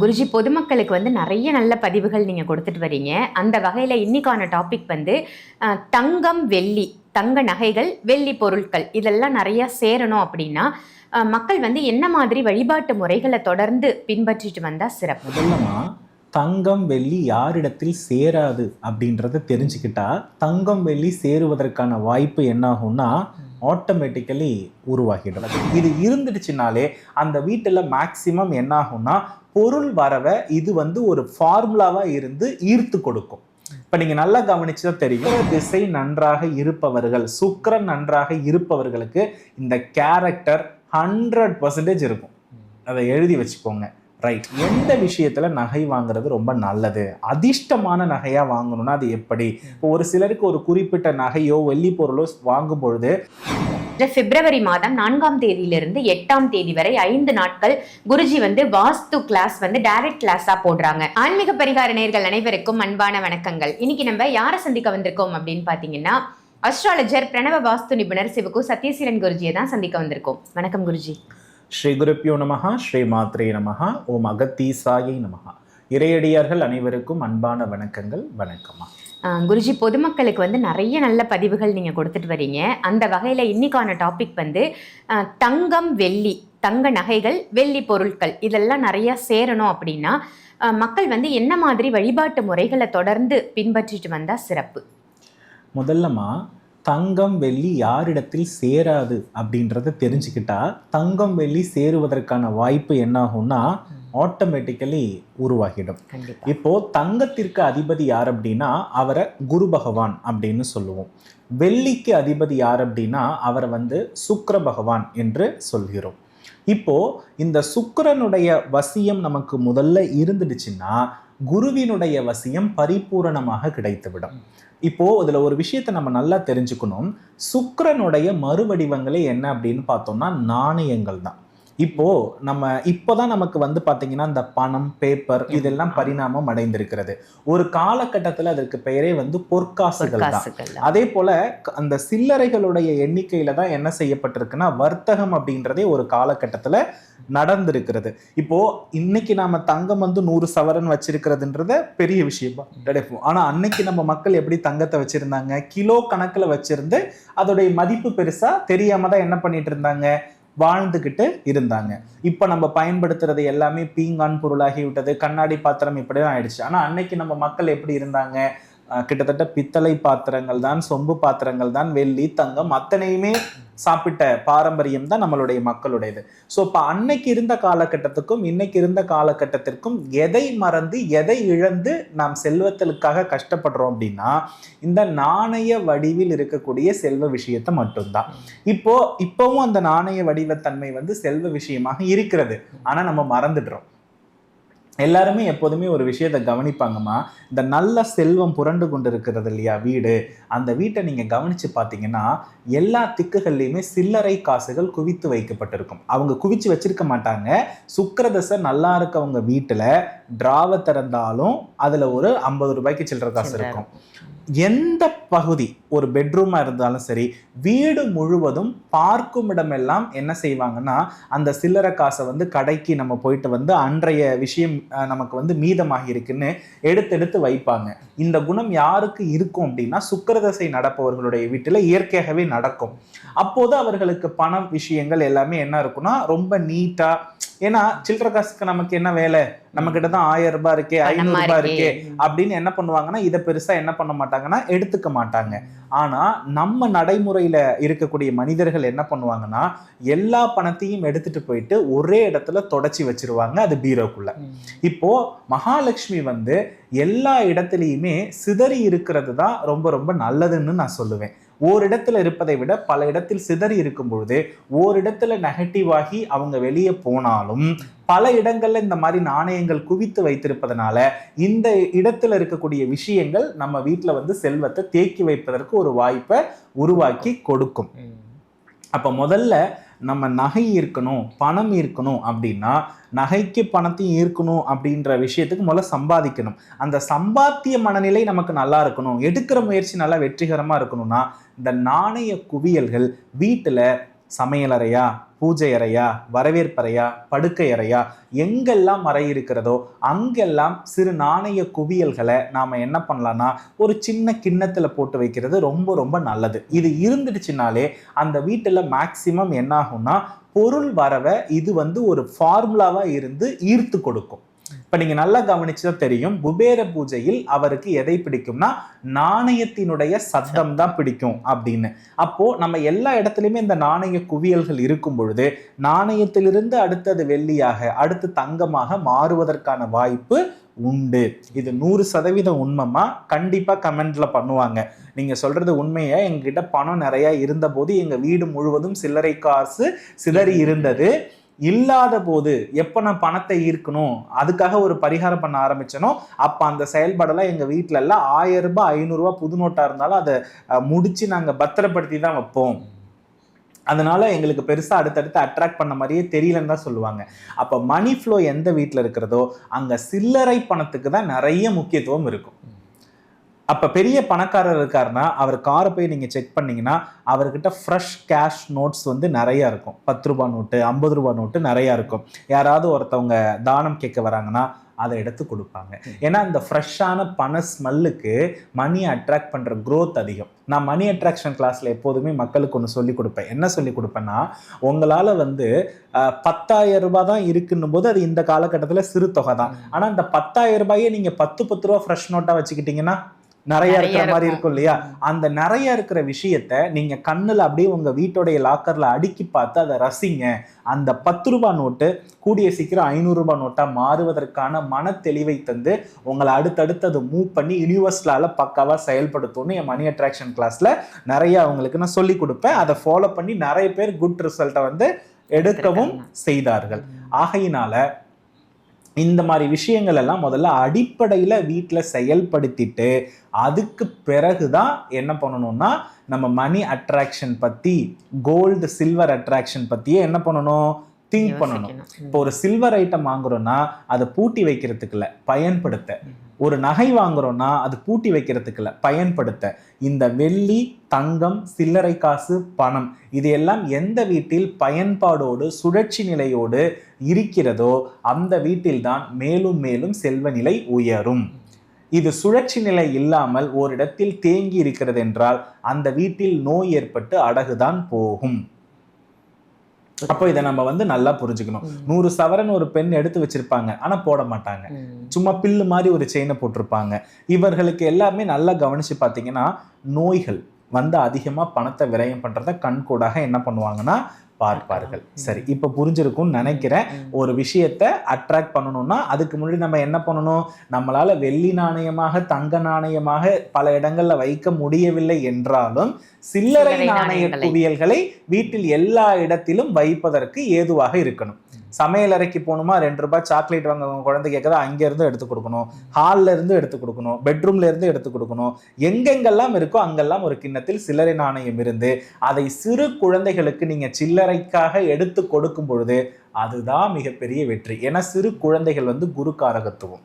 குருஜி பொதுமக்களுக்கு வந்து நிறைய நல்ல பதிவுகள் நீங்கள் கொடுத்துட்டு வரீங்க. அந்த வகையில் இன்னைக்கான டாபிக் வந்து தங்கம் வெள்ளி தங்க நகைகள் வெள்ளி பொருட்கள் இதெல்லாம் நிறையா சேரணும் அப்படின்னா மக்கள் வந்து என்ன மாதிரி வழிபாட்டு முறைகளை தொடர்ந்து பின்பற்றிட்டு வந்தால் சிறப்பு? முதல்லமா தங்கம் வெள்ளி யாரிடத்தில் சேராது அப்படின்றத தெரிஞ்சுக்கிட்டா தங்கம் வெள்ளி சேருவதற்கான வாய்ப்பு என்னாகும்னா ஆட்டோமேட்டிக்கலி உருவாகிடும். இது இருந்துடுச்சுனாலே அந்த வீட்டில் மேக்சிமம் என்ன ஆகும்னா பொருள் வரவை இது வந்து ஒரு ஃபார்முலாவாக இருந்து ஈர்த்து கொடுக்கும். இப்போ நீங்கள் நல்லா கவனிச்சா தெரியும் திசை நன்றாக இருப்பவர்கள் சுக்கரன் நன்றாக இருப்பவர்களுக்கு இந்த கேரக்டர் ஹண்ட்ரட் பர்சன்டேஜ் இருக்கும். அதை எழுதி வச்சுக்கோங்க. ரைட் எந்த விஷயத்துல நகை வாங்குறது ரொம்ப நல்லது? அதிர்ஷ்டமான நகையா வாங்கணும்னா அது எப்படி? இப்போ ஒரு சிலருக்கு ஒரு குறிப்பிட்ட நகையோ வெள்ளி பொருளோ வாங்கும் பொழுது இந்த பிப்ரவரி மாதம் நான்காம் தேதியிலிருந்து எட்டாம் தேதி வரை ஐந்து நாட்கள் குருஜி வந்து வாஸ்து கிளாஸ் வந்து டைரக்ட் கிளாஸா போடுறாங்க. ஆன்மீக பரிகார நேர்கள் அனைவருக்கும் அன்பான வணக்கங்கள். இன்னைக்கு நம்ம யாரை சந்திக்க வந்திருக்கோம் அப்படின்னு பாத்தீங்கன்னா அஸ்ட்ராலஜர் பிரணவ வாஸ்து நிபுணர் சிவகு சத்யசீலன் குருஜியை தான் சந்திக்க வந்திருக்கோம். வணக்கம் குருஜி. ஸ்ரீ குருப்பியோ நமஹா ஸ்ரீ மாத்ரே நமஹா ஓம் அகத்தீசாயை நமஹா. இறையடியார்கள் அனைவருக்கும் அன்பான வணக்கங்கள் வணக்கமா குருஜி பொதுமக்களுக்கு வந்து நிறைய நல்ல பதிவுகள் நீங்கள் கொடுத்துட்டு வரீங்க. அந்த வகையில் இன்னைக்கான டாபிக் வந்து தங்கம் வெள்ளி தங்க நகைகள் வெள்ளி பொருட்கள் இதெல்லாம் நிறைய சேரணும் அப்படின்னா மக்கள் வந்து என்ன மாதிரி வழிபாட்டு முறைகளை தொடர்ந்து பின்பற்றிட்டு வந்தால் சிறப்பு? முதல்லமா தங்கம் வெள்ளி யாரிடத்தில் சேராது அப்படின்றத தெரிஞ்சுக்கிட்டா தங்கம் வெள்ளி சேருவதற்கான வாய்ப்பு என்ன ஆகும்னா ஆட்டோமேட்டிக்கலி உருவாகிடும். இப்போ தங்கத்திற்கு அதிபதி யார் அப்படின்னா அவரை குரு பகவான் அப்படின்னு சொல்லுவோம். வெள்ளிக்கு அதிபதி யார் அப்படின்னா அவரை வந்து சுக்கிர பகவான் என்று சொல்கிறோம். இப்போ இந்த சுக்கிரனுடைய வசியம் நமக்கு முதல்ல இருந்துடுச்சுன்னா குருவினுடைய வசியம் பரிபூரணமாக கிடைத்துவிடும். இப்போ இதுல ஒரு விஷயத்தை நம்ம நல்லா தெரிஞ்சுக்கணும். சுக்கரனுடைய மறுவடிவங்களே என்ன அப்படின்னு பார்த்தோம்னா நாணயங்கள் தான். இப்போ நம்ம இப்போதான் நமக்கு வந்து பாத்தீங்கன்னா இந்த பணம் பேப்பர் இதெல்லாம் பரிணாமம் அடைந்திருக்கிறது. ஒரு காலகட்டத்துல அதற்கு பெயரே வந்து பொற்காசுகள் தான். அதே போல அந்த சில்லறைகளுடைய எண்ணிக்கையில தான் என்ன செய்யப்பட்டிருக்குன்னா வர்த்தகம் அப்படின்றதே ஒரு காலகட்டத்துல நடந்திருக்கிறது. இப்போ இன்னைக்கு நாம தங்கம் வந்து நூறு சவரன் வச்சிருக்கிறதுன்றத பெரிய விஷயமா. கிடைப்போம் ஆனா அன்னைக்கு நம்ம மக்கள் எப்படி தங்கத்தை வச்சிருந்தாங்க? கிலோ கணக்குல வச்சிருந்து அதோடைய மதிப்பு பெருசா தெரியாம தான் என்ன பண்ணிட்டு இருந்தாங்க? வாழ்ந்துக்கிட்டு இருந்தாங்க. இப்போ நம்ம பயன்படுத்துறது எல்லாமே பீங்கான் பொருளாகி விட்டது கண்ணாடி பாத்திரம் இப்படிதான் ஆயிடுச்சு. ஆனால் அன்னைக்கு நம்ம மக்கள் எப்படி இருந்தாங்க? கிட்டத்தட்ட பித்தளை பாத்திரங்கள் தான் சொம்பு பாத்திரங்கள் தான் வெள்ளி தங்கம் அத்தனையுமே சாப்பிட்ட பாரம்பரியம் தான் நம்மளுடைய மக்களுடையது. ஸோ இப்போ அன்னைக்கு இருந்த காலகட்டத்துக்கும் இன்னைக்கு இருந்த காலகட்டத்திற்கும் எதை மறந்து எதை இழந்து நாம் செல்வத்திற்காக கஷ்டப்படுறோம் அப்படின்னா இந்த நாணய வடிவில் இருக்கக்கூடிய செல்வ விஷயத்தை மட்டும்தான். இப்போ இப்போவும் அந்த நாணய வடிவத்தன்மை வந்து செல்வ விஷயமாக இருக்கிறது. ஆனால் நம்ம மறந்துடுறோம். எல்லாருமே எப்போதுமே ஒரு விஷயத்தை கவனிப்பாங்கம்மா. இந்த நல்ல செல்வம் புரண்டு கொண்டு இருக்கிறது இல்லையா வீடு? அந்த வீட்டை நீங்கள் கவனித்து பார்த்தீங்கன்னா எல்லா திக்குகள்லையுமே சில்லறை காசுகள் குவித்து வைக்கப்பட்டிருக்கும். அவங்க குவித்து வச்சிருக்க மாட்டாங்க. சுக்கரதசை நல்லா இருக்கவங்க வீட்டில் டிராவை திறந்தாலும் அதுல ஒரு ஐம்பது ரூபாய்க்கு சில்லறை காசு. இருக்கும். எந்த பகுதி ஒரு பெட்ரூமா இருந்தாலும் சரி வீடு முழுவதும் பார்க்கும் இடமெல்லாம் என்ன செய்வாங்கன்னா அந்த சில்லறை காசை வந்து கடைக்கு நம்ம போயிட்டு வந்து அன்றைய விஷயம் நமக்கு வந்து மீதமாகி இருக்குன்னு எடுத்து எடுத்து வைப்பாங்க. இந்த குணம் யாருக்கு இருக்கும் அப்படின்னா சுக்கிரதசை நடப்பவர்களுடைய வீட்டில் இயற்கையாகவே நடக்கும். அப்போது அவர்களுக்கு பணம் விஷயங்கள் எல்லாமே என்ன இருக்கும்னா ரொம்ப நீட்டா ஏன்னா சில்லறை காசுக்கு நமக்கு என்ன வேலை? நம்ம கிட்ட தான் ஆயிரம் ரூபாய் இருக்கே ஐநூறு ரூபாய் இருக்கே இருக்கே. அப்படின்னு என்ன பண்ணுவாங்கன்னா இதை பெருசா என்ன பண்ண மாட்டாங்கன்னா எடுத்துக்க மாட்டாங்க. ஆனா நம்ம நடைமுறையில இருக்கக்கூடிய மனிதர்கள் என்ன பண்ணுவாங்கன்னா எல்லா பணத்தையும் எடுத்துட்டு போயிட்டு ஒரே இடத்துல தொடச்சி வச்சிருவாங்க அது பீரோக்குள்ள. இப்போ மகாலட்சுமி வந்து எல்லா இடத்துலையுமே சிதறி இருக்கிறது தான் ரொம்ப ரொம்ப நல்லதுன்னு நான் சொல்லுவேன். ஓரிடத்துல இருப்பதை விட பல இடத்தில் சிதறி இருக்கும் பொழுது ஓரிடத்துல நெகட்டிவ் ஆகி அவங்க வெளியே போனாலும் பல இடங்கள்ல இந்த மாதிரி நாணயங்கள் குவித்து வைத்திருப்பதனால இந்த இடத்துல இருக்கக்கூடிய விஷயங்கள் நம்ம வீட்ல வந்து செல்வத்தை தேக்கி வைப்பதற்கு ஒரு வாய்ப்பை உருவாக்கி கொடுக்கும். அப்ப முதல்ல நம்ம நகை இருக்கணும் பணம் இருக்கணும் அப்படின்னா நகைக்கு பணத்தையும் ஈர்க்கணும் அப்படின்ற விஷயத்துக்கு முதல்ல சம்பாதிக்கணும். அந்த சம்பாத்திய மனநிலை நமக்கு நல்லா இருக்கணும். எடுக்கிற முயற்சி நல்லா வெற்றிகரமாக இருக்கணும்னா இந்த நாணய குவியல்கள் வீட்டில் சமையலறையா பூஜை அறையா வரவேற்பறையா படுக்கை அறையா எங்கெல்லாம் அறை இருக்கிறதோ அங்கெல்லாம் சிறு நாணய குவியல்களை நாம் என்ன பண்ணலாம்னா ஒரு சின்ன கிண்ணத்தில் போட்டு வைக்கிறது ரொம்ப ரொம்ப நல்லது. இது இருந்துடுச்சுனாலே அந்த வீட்டில் மேக்சிமம் என்னாகும்னா பொருள் வரவை இது வந்து ஒரு ஃபார்முலாவாக இருந்து ஈர்த்து கொடுக்கும். இப்ப நீங்க நல்லா கவனிச்சா தெரியும். குபேர பூஜையில் அவருக்கு எதை பிடிக்கும்னா நாணயத்தினுடைய சத்தம் தான் பிடிக்கும் அப்படின்னு. அப்போ நம்ம எல்லா இடத்துலயுமே இந்த நாணய குவியல்கள் இருக்கும் பொழுது நாணயத்திலிருந்து அடுத்தது வெள்ளியாக அடுத்து தங்கமாக மாறுவதற்கான வாய்ப்பு உண்டு. இது நூறு சதவீதம் உண்மைமா கண்டிப்பா கமெண்ட்ல பண்ணுவாங்க. நீங்க சொல்றது உண்மையா? எங்ககிட்ட பணம் நிறைய இருந்த போது எங்க வீடு முழுவதும் சில்லறை காசு சிதறி இருந்தது. இல்லாத போது எப்போ நான் பணத்தை ஈர்க்கணும்? அதுக்காக ஒரு பரிகாரம் பண்ண ஆரம்பிச்சனோ அப்போ அந்த செயல்பாடெல்லாம் எங்கள் வீட்ல எல்லாம் ஆயிரம் ரூபாய் ஐநூறுரூவா புது நோட்டாக இருந்தாலும் அதை முடித்து நாங்கள் பத்திரப்படுத்தி தான் வைப்போம். அதனால எங்களுக்கு பெருசாக அடுத்தடுத்து அட்ராக்ட் பண்ண மாதிரியே தெரியலன்னு தான் சொல்லுவாங்க. அப்போ மணி ஃப்ளோ எந்த வீட்டில் இருக்கிறதோ அங்கே சில்லறை பணத்துக்கு தான் நிறைய முக்கியத்துவம் இருக்கும். அப்ப பெரிய பணக்காரர் இருக்காருன்னா அவர் காரை போய் நீங்க செக் பண்ணீங்கன்னா அவர்கிட்ட ஃப்ரெஷ் கேஷ் நோட்ஸ் வந்து நிறைய இருக்கும். பத்து ரூபாய் நோட்டு ஐம்பது ரூபாய் நோட்டு நிறைய இருக்கும். யாராவது ஒருத்தவங்க தானம் கேட்க வராங்கன்னா அதை எடுத்து கொடுப்பாங்க. ஏன்னா இந்த ஃப்ரெஷ்ஷான பண ஸ்மெல்லுக்கு மணி அட்ராக்ட் பண்ற growth அதிகம். நான் மணி அட்ராக்ஷன் கிளாஸ்ல எப்போதுமே மக்களுக்கு ஒன்று சொல்லி கொடுப்பேன். என்ன சொல்லி கொடுப்பேன்னா உங்களால வந்து பத்தாயிரம் ரூபாய் தான் இருக்குன்னும் போது அது இந்த காலகட்டத்தில் சிறு தொகை தான். ஆனா இந்த பத்தாயிரம் ரூபாயே நீங்க பத்து பத்து ரூபா ஃப்ரெஷ் நோட்டா வச்சுக்கிட்டீங்கன்னா நிறைய இருக்கிற மாதிரி இருக்கும். இருக்கும் இல்லையா? அந்த நிறைய இருக்கிற விஷயத்த நீங்க கண்ணுல அப்படியே உங்க வீட்டோடைய லாக்கர்ல அடுக்கி பார்த்து அதை ரசிங்க. அந்த பத்து ரூபாய் நோட்டு கூடிய சீக்கிரம் ஐநூறு ரூபாய் நோட்டா மாறுவதற்கான மன தெளிவை தந்து உங்களை அடுத்தடுத்து அதை மூவ் பண்ணி யூனிவர்ஸ்லால பக்காவா செயல்படுத்தும்னு என் மணி அட்ராக்ஷன் கிளாஸ்ல நிறைய அவங்களுக்கு நான் சொல்லி கொடுப்பேன். அதை ஃபாலோ பண்ணி நிறைய பேர் குட் ரிசல்ட்டை வந்து எடுக்கவும் செய்தார்கள். ஆகையினால இந்த மாதிரி விஷயங்கள் எல்லாம் முதல்ல அடிப்படையில் வீட்டில் செயல்படுத்திட்டு அதுக்கு பிறகுதான் என்ன பண்ணணும்னா நம்ம மணி அட்ராக்ஷன் பற்றி கோல்டு சில்வர் அட்ராக்ஷன் பற்றியே என்ன பண்ணணும்? திங்க் பண்ணணும். இப்போ ஒரு சில்வர் ஐட்டம் வாங்குறோம்னா அதை பூட்டி வைக்கிறதுக்கு இல்ல பயன்படுத்த ஒரு நகை வாங்குறோம்னா அது பூட்டி வைக்கிறதுக்குல பயன்படுத்த. இந்த வெள்ளி தங்கம் சில்லறை காசு பணம் இது எல்லாம் எந்த வீட்டில் பயன்பாடோடு சுழற்சி நிலையோடு இருக்கிறதோ அந்த வீட்டில்தான் மேலும் மேலும் செல்வ நிலை உயரும். இது சுழற்சி நிலை இல்லாமல் ஓரிடத்தில் தேங்கி இருக்கிறது என்றால் அந்த வீட்டில் நோய் ஏற்பட்டு அடகுதான் போகும். அப்போ இதை நம்ம வந்து நல்லா புரிஞ்சுக்கணும். நூறு சவரன் ஒரு பெண் எடுத்து வச்சிருப்பாங்க ஆனா போட மாட்டாங்க. சும்மா பில்லு மாதிரி ஒரு செயினை போட்டிருப்பாங்க இவர்களுக்கு எல்லாமே நல்லா கவனிச்சு பார்த்தீங்கன்னா நோய்கள் வந்து அதிகமா பணத்தை விரயம் பண்றத கண்கூடாக என்ன பண்ணுவாங்கன்னா பார்ப்பார்கள். சரி இப்ப புரிஞ்சிருக்கும்னு நினைக்கிறேன். ஒரு விஷயத்தை அட்ராக்ட் பண்ணணும்னா அதுக்கு முன்னாடி நம்ம என்ன பண்ணணும்? நம்மளால வெள்ளி நாணயமாக தங்க நாணயமாக பல இடங்கள்ல வைக்க முடியவில்லை என்றாலும் சில்லறை நாணய. குவியல்களை வீட்டில் எல்லா இடத்திலும் வைப்பதற்கு ஏதுவாக இருக்கணும். சமையல் அறைக்கு போகணுமா? ரெண்டு ரூபாய் சாக்லேட் வாங்க உங்க குழந்தை கேட்குதா அங்கேருந்து எடுத்து கொடுக்கணும். ஹாலில் இருந்து எடுத்து கொடுக்கணும். பெட்ரூம்ல இருந்து எடுத்து கொடுக்கணும். எங்கெங்கெல்லாம் இருக்கோ அங்கெல்லாம் ஒரு கிண்ணத்தில் சில்லறை நாணயம் இருந்து அதை சிறு குழந்தைகளுக்கு நீங்க சில்லறைக்காக எடுத்து கொடுக்கும் பொழுது அதுதான் மிகப்பெரிய வெற்றி. ஏன்னா சிறு குழந்தைகள் வந்து குரு காரகத்துவம்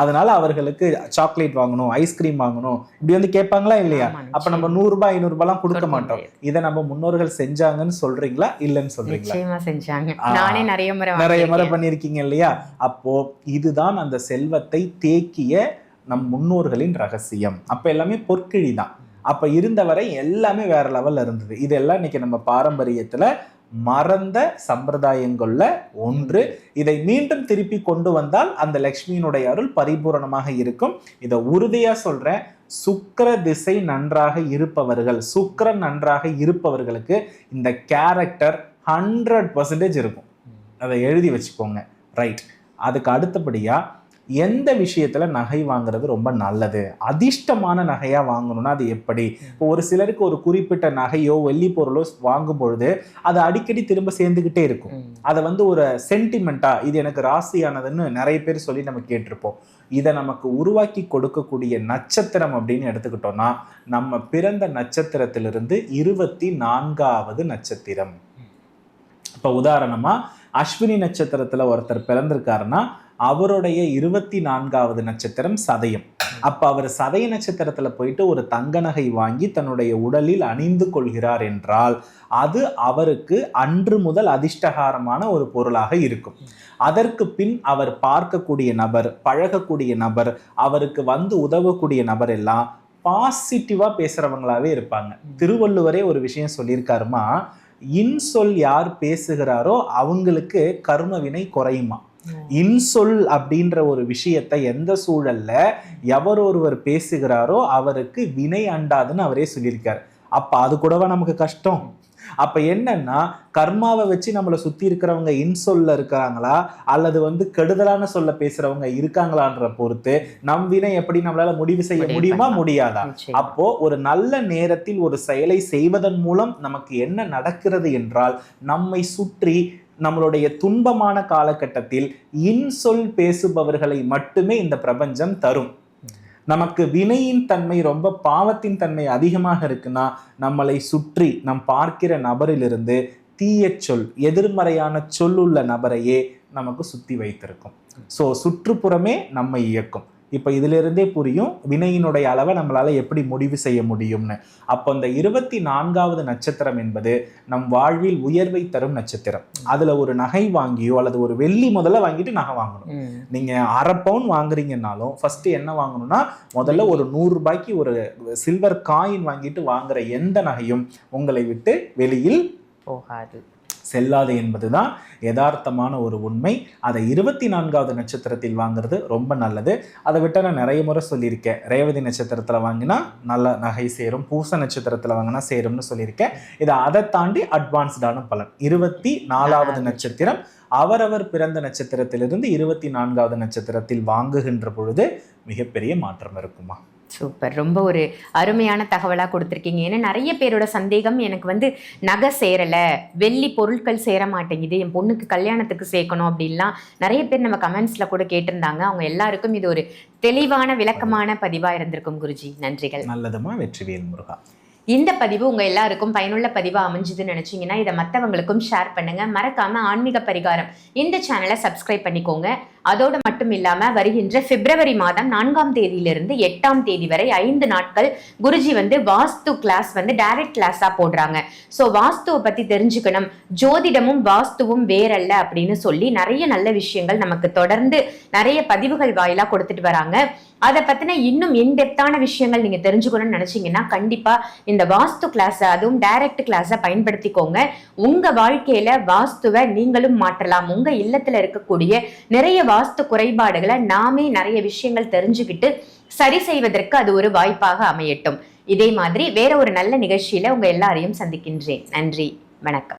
அதனால அவர்களுக்கு சாக்லேட் வாங்கணும் ஐஸ்கிரீம் வாங்கணும். இப்படி வந்து கேட்பாங்களா இல்லையா? அப்ப நம்ம நூறு ரூபாய் ஐநூறு ரூபாய்லாம் கொடுக்க மாட்டோம். இதை நம்ம முன்னோர்கள் செஞ்சாங்கன்னு சொல்றீங்களா? இல்லைன்னு சொல்றீங்களா? செஞ்சாங்க. நானே நிறைய முறை நிறைய முறை. பண்ணியிருக்கீங்க இல்லையா? அப்போ இதுதான் அந்த செல்வத்தை தேக்கிய நம் முன்னோர்களின் ரகசியம். அப்ப எல்லாமே பொற்கிழி தான் அப்ப இருந்தவரை எல்லாமே வேற லெவல்ல இருந்தது. இதெல்லாம் இன்னைக்கு நம்ம பாரம்பரியத்துல மறந்த சம்பிரதாயங்கள்ல ஒன்று. இதை மீண்டும் திருப்பி கொண்டு வந்தால் அந்த லக்ஷ்மியினுடைய அருள் பரிபூரணமாக இருக்கும். இதை உறுதியா சொல்றேன். சுக்கர திசை நன்றாக இருப்பவர்கள் சுக்கரன் நன்றாக இருப்பவர்களுக்கு இந்த கேரக்டர் ஹண்ட்ரட் பர்சன்டேஜ் இருக்கும். அதை எழுதி வச்சுக்கோங்க. ரைட் அதுக்கு அடுத்தபடியா எந்த விஷயத்துல நகை வாங்குறது ரொம்ப நல்லது? அதிர்ஷ்டமான நகையா வாங்கணும்னா அது எப்படி? இப்போ ஒரு சிலருக்கு ஒரு குறிப்பிட்ட நகையோ வெள்ளி பொருளோ வாங்கும் பொழுது அது அடிக்கடி திரும்ப சேர்ந்துக்கிட்டே இருக்கும். அதை வந்து ஒரு சென்டிமெண்ட்டா இது எனக்கு ராசியானதுன்னு நிறைய பேர் சொல்லி நம்ம கேட்டிருப்போம். இதை நமக்கு உருவாக்கி கொடுக்கக்கூடிய நட்சத்திரம் அப்படின்னு எடுத்துக்கிட்டோம்னா நம்ம பிறந்த நட்சத்திரத்திலிருந்து இருபத்தி நான்காவது நட்சத்திரம் இப்போ உதாரணமா அஸ்வினி நட்சத்திரத்துல ஒருத்தர் பிறந்திருக்காருன்னா அவருடைய இருபத்தி நான்காவது நட்சத்திரம் சதயம். அப்ப அவர் சதய நட்சத்திரத்துல போயிட்டு ஒரு தங்க நகை வாங்கி தன்னுடைய உடலில் அணிந்து கொள்கிறார் என்றால் அது அவருக்கு அன்று முதல் அதிர்ஷ்டகாரமான ஒரு பொருளாக இருக்கும். அதற்கு பின் அவர் பார்க்கக்கூடிய நபர் பழகக்கூடிய நபர் அவருக்கு வந்து உதவக்கூடிய நபர் எல்லாம் பாசிட்டிவா பேசுறவங்களாவே இருப்பாங்க. திருவள்ளுவரே ஒரு விஷயம் சொல்லியிருக்காருமா இன்சொல் யார் பேசுகிறாரோ அவங்களுக்கு கர்மவினை குறையுமா? இன்சொல் அப்படின்ற ஒரு விஷயத்தை எந்த சூழல்ல எவர் ஒருவர் பேசுகிறாரோ அவருக்கு வினை அண்டாதுன்னு அவரே சொல்லியிருக்காரு. அப்ப அது கூடவா நமக்கு கஷ்டம்? அப்ப என்னன்னா கர்மாவை வச்சு நம்மளை சுத்தி இருக்கிறவங்க இன்சொல்ல இருக்கிறாங்களா? அல்லது வந்து கெடுதலான சொல்ல பேசுறவங்க இருக்காங்களான்ற பொறுத்து நம் வினை எப்படி நம்மளால முடிவு செய்ய முடியுமா. முடியாதா. அப்போ ஒரு நல்ல நேரத்தில் ஒரு செயலை செய்வதன் மூலம் நமக்கு என்ன நடக்கிறது என்றால் நம்மை சுற்றி நம்மளுடைய துன்பமான காலகட்டத்தில் இன்சொல் பேசுபவர்களை மட்டுமே இந்த பிரபஞ்சம் தரும். நமக்கு வினையின் தன்மை ரொம்ப பாவத்தின் தன்மை அதிகமாக இருக்குன்னா நம்மளை சுற்றி நம் பார்க்கிற நபரிலிருந்து தீயச் சொல் எதிர்மறையான சொல்லுள்ள நபரையே நமக்கு சுத்தி வைத்திருக்கும். ஸோ சுற்றுப்புறமே நம்மை இயக்கும். இப்போ இதிலிருந்தே புரியும் வினையினுடைய அளவை நம்மளால எப்படி முடிவு செய்ய முடியும்னு. அப்போ இந்த இருபத்தி நான்காவது நட்சத்திரம் என்பது நம் வாழ்வில் உயர்வை தரும் நட்சத்திரம். அதுல ஒரு நகை வாங்கியோ அல்லது ஒரு வெள்ளி முதல்ல வாங்கிட்டு நகை வாங்கணும். ம். நீங்க அரை பவுன் வாங்குறீங்கன்னாலும் ஃபர்ஸ்ட் என்ன வாங்கணும்னா முதல்ல ஒரு நூறு ரூபாய்க்கு ஒரு சில்வர் காயின் வாங்கிட்டு வாங்குற எந்த நகையும் உங்களை விட்டு வெளியில் போகாது. செல்லாது என்பதுதான் யதார்த்தமான ஒரு உண்மை. அதை இருபத்தி நான்காவது நட்சத்திரத்தில் வாங்குறது ரொம்ப நல்லது. அதை விட்டு நான் நிறைய முறை சொல்லியிருக்கேன். ரேவதி நட்சத்திரத்தில் வாங்கினா நல்ல நகை சேரும் பூச நட்சத்திரத்தில் வாங்கினா சேரும்னு சொல்லியிருக்கேன். இது அதை தாண்டி அட்வான்ஸ்டான பலன். இருபத்தி நாலாவது நட்சத்திரம் அவரவர் பிறந்த நட்சத்திரத்திலிருந்து இருபத்தி நான்காவது நட்சத்திரத்தில் வாங்குகின்ற பொழுது மிகப்பெரிய மாற்றம் இருக்குமா? சூப்பர் ரொம்ப ஒரு அருமையான தகவலாக கொடுத்துருக்கீங்க. ஏன்னா நிறைய பேரோட சந்தேகம் எனக்கு வந்து நகை சேரலை வெள்ளி பொருட்கள் சேர மாட்டேங்குது என் பொண்ணுக்கு கல்யாணத்துக்கு சேர்க்கணும் அப்படின்லாம் நிறைய பேர் நம்ம கமெண்ட்ஸில் கூட கேட்டிருந்தாங்க. அவங்க எல்லாருக்கும் இது ஒரு தெளிவான விளக்கமான பதிவாக இருந்திருக்கும் குருஜி. நன்றிகள். நல்லதுமா? வெற்றிவேல் முருகா. இந்த பதிவு உங்க எல்லாருக்கும் பயனுள்ள பதிவா அமைஞ்சுதுன்னு நினைச்சீங்கன்னா இதை மற்றவங்களுக்கும் ஷேர் பண்ணுங்க. மறக்காம ஆன்மீக பரிகாரம். இந்த சேனலை சப்ஸ்கிரைப் பண்ணிக்கோங்க. அதோடு மட்டும் இல்லாம வருகின்ற பிப்ரவரி மாதம் நான்காம் தேதியிலிருந்து எட்டாம் தேதி வரை ஐந்து நாட்கள் குருஜி வந்து வாஸ்து கிளாஸ் வந்து டைரக்ட் கிளாஸா போடுறாங்க. ஸோ வாஸ்துவை பத்தி தெரிஞ்சுக்கணும். ஜோதிடமும் வாஸ்துவும் வேறல்ல அப்படின்னு சொல்லி நிறைய நல்ல விஷயங்கள் நமக்கு தொடர்ந்து நிறைய பதிவுகள் வாயிலாக கொடுத்துட்டு வராங்க. அதை பற்றின இன்னும் இன்டெப்த்தான விஷயங்கள் நீங்கள் தெரிஞ்சுக்கணும்னு நினச்சிங்கன்னா கண்டிப்பாக இந்த வாஸ்து கிளாஸை அதுவும் டைரக்ட் கிளாஸை பயன்படுத்திக்கோங்க. உங்கள் வாழ்க்கையில் வாஸ்துவை நீங்களும் மாற்றலாம். உங்கள் இல்லத்தில் இருக்கக்கூடிய நிறைய வாஸ்து குறைபாடுகளை நாமே நிறைய விஷயங்கள் தெரிஞ்சுக்கிட்டு சரி செய்வதற்கு அது ஒரு வாய்ப்பாக அமையட்டும். இதே மாதிரி வேற ஒரு நல்ல நிகழ்ச்சியில் உங்கள் எல்லாரையும் சந்திக்கின்றேன். நன்றி. வணக்கம்.